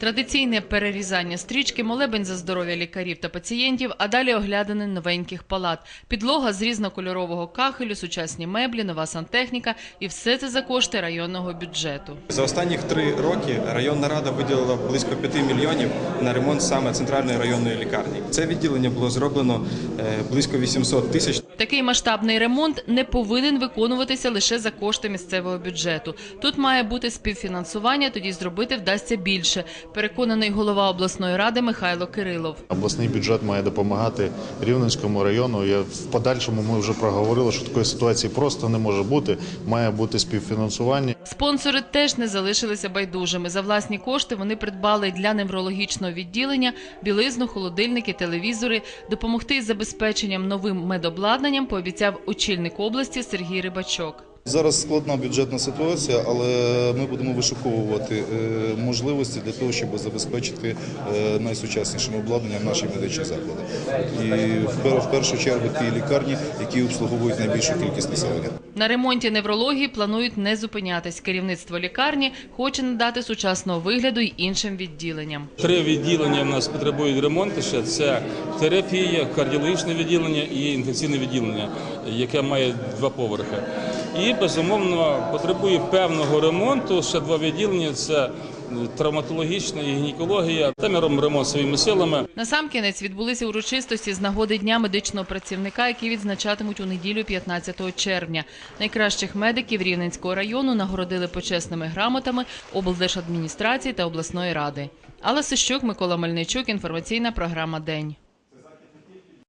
Традиційне перерізання стрічки, молебень за здоров'я лікарів та пацієнтів, а далі оглядини новеньких палат. Підлога з різнокольорового кахелю, сучасні меблі, нова сантехніка і все це за кошти районного бюджету. За останніх три роки районна рада виділила близько 5 мільйонів на ремонт саме центральної районної лікарні. Це відділення було зроблено е, близько 800 тисяч. Такий масштабний ремонт не повинен виконуватися лише за кошти місцевого бюджету. Тут має бути співфінансування, тоді зробити вдасться більше. Переконаний голова обласної ради Михайло Кирилов. Обласний бюджет має допомагати Рівненському району. Я в подальшому ми вже проговорили, що такої ситуації просто не може бути. Має бути співфінансування. Спонсори теж не залишилися байдужими. За власні кошти вони придбали для неврологічного відділення білизну, холодильники, телевізори. Допомогти із забезпеченням новим медобладнанням пообіцяв очільник області Сергій Рибачок. Зараз складна бюджетна ситуація, але ми будемо вишуковувати е, можливості для того, щоб забезпечити е, найсучаснішим обладнанням наші медичні заклади. І в першу чергу ті лікарні, які обслуговують найбільшу кількість населення. На ремонті неврології планують не зупинятись. Керівництво лікарні хоче надати сучасного вигляду й іншим відділенням. Три відділення в нас потребують ремонту ще. Це терапія, кардіологічне відділення і інфекційне відділення, яке має два поверхи. І безумовно потребує певного ремонту. Ще два відділення це травматологічна і гінекологія. Там ми робимо ремонт своїми силами. Насамкінець відбулися урочистості з нагоди Дня медичного працівника, які відзначатимуть у неділю 15 червня. Найкращих медиків Рівненського району нагородили почесними грамотами облдержадміністрації та обласної ради. Алла Сищук, Микола Мельничук, інформаційна програма День.